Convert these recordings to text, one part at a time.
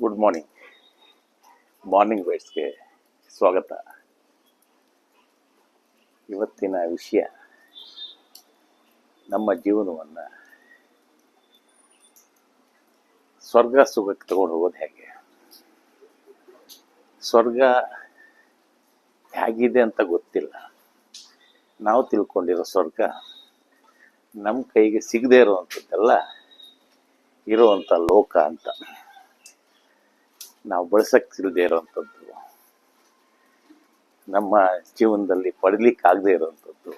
Good morning morning ಬೈಟ್ಸ್ಗೆ ಸ್ವಾಗತ. ಇವತ್ತಿನ ವಿಷಯ ನಮ್ಮ ಜೀವನವನ್ನು ಸ್ವರ್ಗ ಸುಖಕ್ಕೆ ತಗೊಂಡು ಹೋಗೋದು ಹೇಗೆ? ಸ್ವರ್ಗ ಹೇಗಿದೆ ಅಂತ ಗೊತ್ತಿಲ್ಲ. ನಾವು ತಿಳ್ಕೊಂಡಿರೋ ಸ್ವರ್ಗ ನಮ್ಮ ಕೈಗೆ ಸಿಗದೇ ಇರುವಂಥದ್ದೆಲ್ಲ, ಇರುವಂಥ ಲೋಕ ಅಂತ. ನಾವು ಬಳಸಕ್ಕೆ ಇರೋವಂಥದ್ದು. ಇರುವಂಥದ್ದು ನಮ್ಮ ಜೀವನದಲ್ಲಿ ಪಡಿಲಿಕ್ಕೆ ಆಗದೆ ಇರುವಂಥದ್ದು.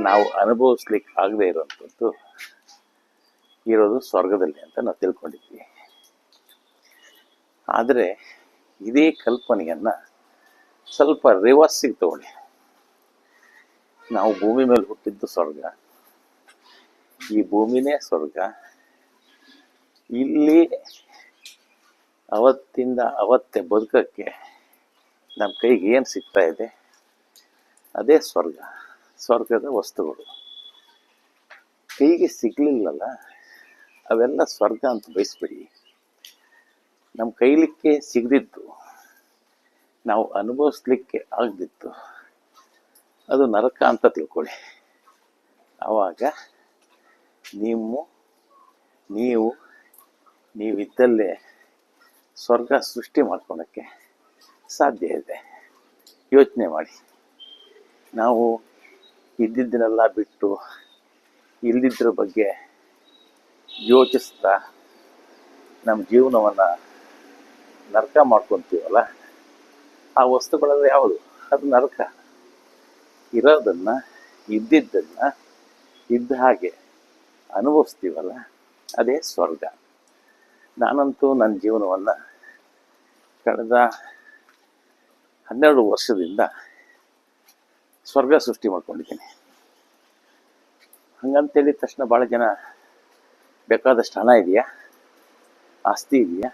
ನಾವು ಅನುಭವಿಸ್ಲಿಕ್ಕೆ ಆಗದೆ ಇರೋವಂಥದ್ದು. ಇರೋದು ಸ್ವರ್ಗದಲ್ಲಿ ಅಂತ ನಾವು ತಿಳ್ಕೊಂಡಿದ್ವಿ. ಆದರೆ ಇದೇ ಕಲ್ಪನೆಯನ್ನು ಸ್ವಲ್ಪ ರಿವರ್ಸಿಗೆ ತಗೊಳ್ಳಿ. ನಾವು ಭೂಮಿ ಮೇಲೆ ಹುಟ್ಟಿದ್ದು ಸ್ವರ್ಗ. ಈ ಭೂಮಿನೇ ಸ್ವರ್ಗ. ಇಲ್ಲಿ ಅವತ್ತಿಂದ ಅವತ್ತೇ ಬದುಕಕ್ಕೆ ನಮ್ಮ ಕೈಗೆ ಏನು ಸಿಗ್ತಾ ಇದೆ? ಅದೇ ಸ್ವರ್ಗ, ಸ್ವರ್ಗದ ವಸ್ತುಗಳು. ಕೈಗೆ ಸಿಗಲಿಲ್ಲಲ್ಲ, ಅವೆಲ್ಲ ಸ್ವರ್ಗ ಅಂತ ಬಯಸ್ಬಿಡಿ. ನಮ್ಮ ಕೈಲಿಕ್ಕೆ ಸಿಗದಿತ್ತು, ನಾವು ಅನುಭವಿಸ್ಲಿಕ್ಕೆ ಆಗದಿತ್ತು. ಅದು ನರಕ ಅಂತ ತಿಳ್ಕೊಳ್ಳಿ. ಆವಾಗ ನಿಮ್ಮ, ನೀವು, ನೀವಿದ್ದಲ್ಲೇ ಸ್ವರ್ಗ ಸೃಷ್ಟಿ ಮಾಡ್ಕೊಳಕ್ಕೆ ಸಾಧ್ಯ ಇದೆ. ಯೋಚನೆ ಮಾಡಿ. ನಾವು ಇದ್ದಿದ್ದನ್ನೆಲ್ಲ ಬಿಟ್ಟು ಇಲ್ಲಿದ್ದರ ಬಗ್ಗೆ ಯೋಚಿಸ್ತಾ ನಮ್ಮ ಜೀವನವನ್ನು ನರಕ ಮಾಡ್ಕೊತೀವಲ್ಲ? ಆ ವಸ್ತುಗಳಲ್ಲಿ ಯಾವುದು? ಅದು ನರಕ. ಇರೋದನ್ನು, ಇದ್ದಿದ್ದನ್ನು, ಇದ್ದ ಹಾಗೆ ಅನುಭವಿಸ್ತೀವಲ್ಲ? ಅದೇ ಸ್ವರ್ಗ. ನಾನಂತೂ ನನ್ನ ಜೀವನವನ್ನು ಕಳೆದ ಹನ್ನೆರಡು ವರ್ಷದಿಂದ ಸ್ವರ್ಗ ಸೃಷ್ಟಿ ಮಾಡ್ಕೊಂಡಿದ್ದೀನಿ. ಹಂಗಂತೇಳಿದ ತಕ್ಷಣ ಭಾಳ ಜನ ಬೇಕಾದಷ್ಟು ಹಣ ಇದೆಯಾ? ಆಸ್ತಿ ಇದೆಯಾ?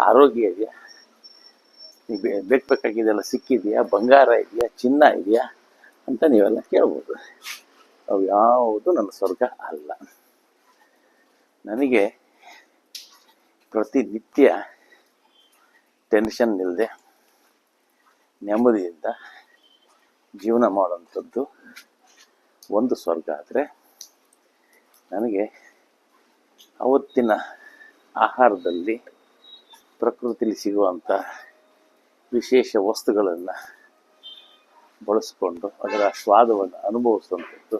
ಆರೋಗ್ಯ ಇದೆಯಾ? ನೀವು ಬೇಕು ಬೇಕಾಗಿದೆಲ್ಲ ಸಿಕ್ಕಿದೆಯಾ? ಬಂಗಾರ ಇದೆಯಾ? ಚಿನ್ನ ಇದೆಯಾ? ಅಂತ ನೀವೆಲ್ಲ ಕೇಳ್ಬೋದು. ಅವು ಯಾವುದು ನನ್ನ ಸ್ವರ್ಗ ಅಲ್ಲ. ನನಗೆ ಪ್ರತಿನಿತ್ಯ ಟೆನ್ಷನ್ ಇಲ್ಲದೆ ನೆಮ್ಮದಿಯಿಂದ ಜೀವನ ಮಾಡುವಂಥದ್ದು ಒಂದು ಸ್ವರ್ಗ ಆದರೆ ನನಗೆ ಅವತ್ತಿನ ಆಹಾರದಲ್ಲಿ ಪ್ರಕೃತಿಲಿ ಸಿಗುವಂಥ ವಿಶೇಷ ವಸ್ತುಗಳನ್ನು ಬಳಸಿಕೊಂಡು ಅದರ ಸ್ವಾದವನ್ನು ಅನುಭವಿಸುವಂಥದ್ದು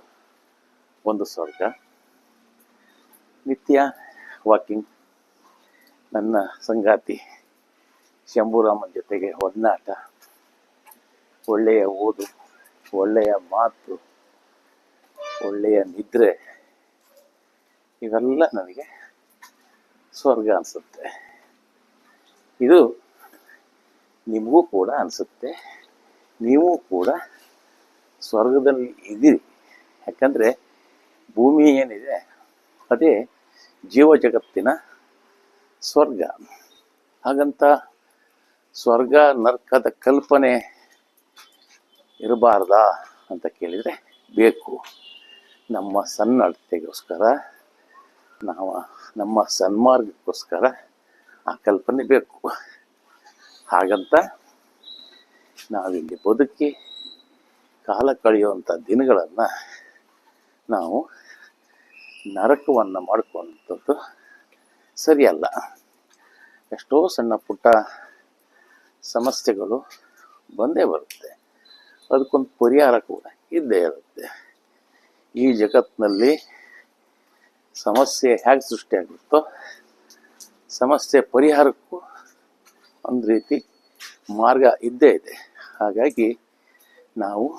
ಒಂದು ಸ್ವರ್ಗ. ನಿತ್ಯ ವಾಕಿಂಗ್ ನನ್ನ ಸಂಗಾತಿ ಶಂಭುರಾಮನ್ ಜೊತೆಗೆ ಒಡನಾಟ ಒಳ್ಳೆಯ ಓದು, ಒಳ್ಳೆಯ ಮಾತು, ಒಳ್ಳೆಯ ನಿದ್ರೆ, ಇವೆಲ್ಲ ನನಗೆ ಸ್ವರ್ಗ ಅನಿಸುತ್ತೆ. ಇದು ನಿಮಗೂ ಕೂಡ ಅನಿಸುತ್ತೆ. ನೀವು ಕೂಡ ಸ್ವರ್ಗದಲ್ಲಿ ಇದ್ದೀರಿ. ಯಾಕಂದರೆ ಭೂಮಿ ಏನಿದೆ, ಅದೇ ಜೀವ ಜಗತ್ತಿನ ಸ್ವರ್ಗ. ಹಾಗಂತ ಸ್ವರ್ಗ ನರ್ಕದ ಕಲ್ಪನೆ ಇರಬಾರ್ದಾ ಅಂತ ಕೇಳಿದರೆ ಬೇಕು. ನಮ್ಮ ಸನ್ನಡತೆಗೋಸ್ಕರ, ನಾವು ನಮ್ಮ ಸನ್ಮಾರ್ಗಕ್ಕೋಸ್ಕರ ಆ ಕಲ್ಪನೆ ಬೇಕು. ಹಾಗಂತ ನಾವಿಲ್ಲಿ ಬದುಕಿ ಕಾಲ ಕಳೆಯುವಂಥ ದಿನಗಳನ್ನು ನಾವು ನರಕವನ್ನು ಮಾಡ್ಕೊಂಥದ್ದು ಸರಿಯಲ್ಲ. ಎಷ್ಟೋ ಸಣ್ಣ ಪುಟ್ಟ ಸಮಸ್ಯೆಗಳು ಬಂದೇ ಬರುತ್ತೆ. ಅದಕ್ಕೊಂದು ಪರಿಹಾರ ಕೂಡ ಇದ್ದೇ ಇರುತ್ತೆ. ಈ ಜಗತ್ತಿನಲ್ಲಿ ಸಮಸ್ಯೆ ಹೇಗೆ ಸೃಷ್ಟಿಯಾಗುತ್ತೋ ಸಮಸ್ಯೆ ಪರಿಹಾರಕ್ಕೂ ಒಂದು ರೀತಿ ಮಾರ್ಗ ಇದ್ದೇ ಇದೆ. ಹಾಗಾಗಿ ನಾವು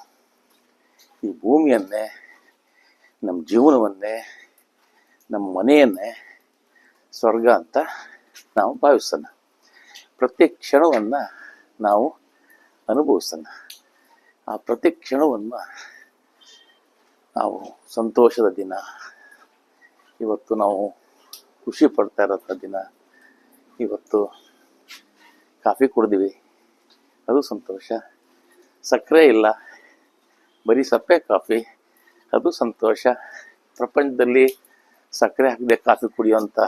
ಈ ಭೂಮಿಯನ್ನೇ, ನಮ್ಮ ಜೀವನವನ್ನೇ, ನಮ್ಮ ಮನೆಯನ್ನೇ ಸ್ವರ್ಗ ಅಂತ ನಾವು ಭಾವಿಸೋಣ. ಪ್ರತಿ ಕ್ಷಣವನ್ನು ನಾವು ಅನುಭವಿಸೋಣ ಆ ಪ್ರತಿ ಕ್ಷಣವನ್ನು ನಾವು ಸಂತೋಷದ ದಿನ, ಇವತ್ತು ನಾವು ಖುಷಿ ಪಡ್ತಾ ಇರೋಂಥ ದಿನ, ಇವತ್ತು ಕಾಫಿ ಕುಡ್ದಿವಿ, ಅದು ಸಂತೋಷ. ಸಕ್ಕರೆ ಇಲ್ಲ, ಬರೀ ಸಪ್ಪೆ ಕಾಫಿ, ಅದು ಸಂತೋಷ. ಪ್ರಪಂಚದಲ್ಲಿ ಸಕ್ಕರೆ ಹಾಕದೆ ಕಾಫಿ ಕುಡಿಯುವಂಥ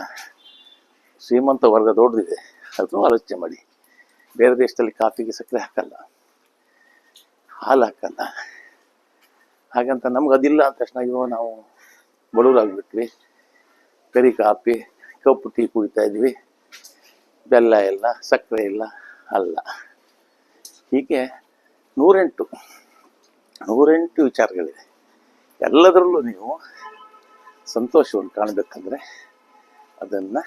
ಶ್ರೀಮಂತ ವರ್ಗ ದೊಡ್ಡದಿದೆ, ಅದನ್ನು ಆಲೋಚನೆ ಮಾಡಿ. ಬೇರೆ ದೇಶದಲ್ಲಿ ಕಾಫಿಗೆ ಸಕ್ಕರೆ ಹಾಕಲ್ಲ, ಹಾಲು ಹಾಕಲ್ಲ. ಹಾಗಂತ ನಮ್ಗೆ ಅದಿಲ್ಲ ಅಂದ ತಕ್ಷಣ, ಅಯ್ಯೋ, ನಾವು ಬಡವರಾಗ್ಬಿಟ್ವಿ. ಕರಿ ಕಾಫಿ, ಕಪ್ಪು ಟೀ ಕುಡಿತಾ ಇದ್ವಿ. ಬೆಲ್ಲ ಇಲ್ಲ, ಸಕ್ಕರೆ ಇಲ್ಲ, ಅಲ್ಲ. ಹೀಗೆ ನೂರೆಂಟು ನೂರೆಂಟು ವಿಚಾರಗಳಿದೆ ಎಲ್ಲದರಲ್ಲೂ ನೀವು ಸಂತೋಷವನ್ನು ಕಾಣಬೇಕಂದ್ರೆ ಅದನ್ನು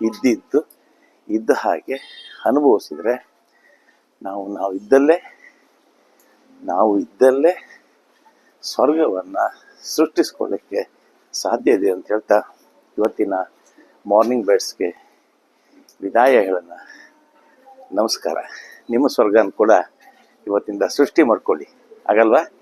ಇದ್ದಿದ್ದು, ಇದ್ದ ಹಾಗೆ ಅನುಭವಿಸಿದರೆ ನಾವು ನಾವು ಇದ್ದಲ್ಲೇ ನಾವು ಇದ್ದಲ್ಲೇ ಸ್ವರ್ಗವನ್ನು ಸೃಷ್ಟಿಸ್ಕೊಳ್ಳಿಕ್ಕೆ ಸಾಧ್ಯ ಇದೆ ಅಂತ ಹೇಳ್ತಾ ಇವತ್ತಿನ ಮಾರ್ನಿಂಗ್ ಬೆಡ್ಸ್ಗೆ ವಿದಾಯ ಹೇಳೋಣ ನಮಸ್ಕಾರ. ನಿಮ್ಮ ಸ್ವರ್ಗನ ಕೂಡ ಇವತ್ತಿಂದ ಸೃಷ್ಟಿ ಮಾಡ್ಕೊಳ್ಳಿ. ಆಗಲ್ವಾ?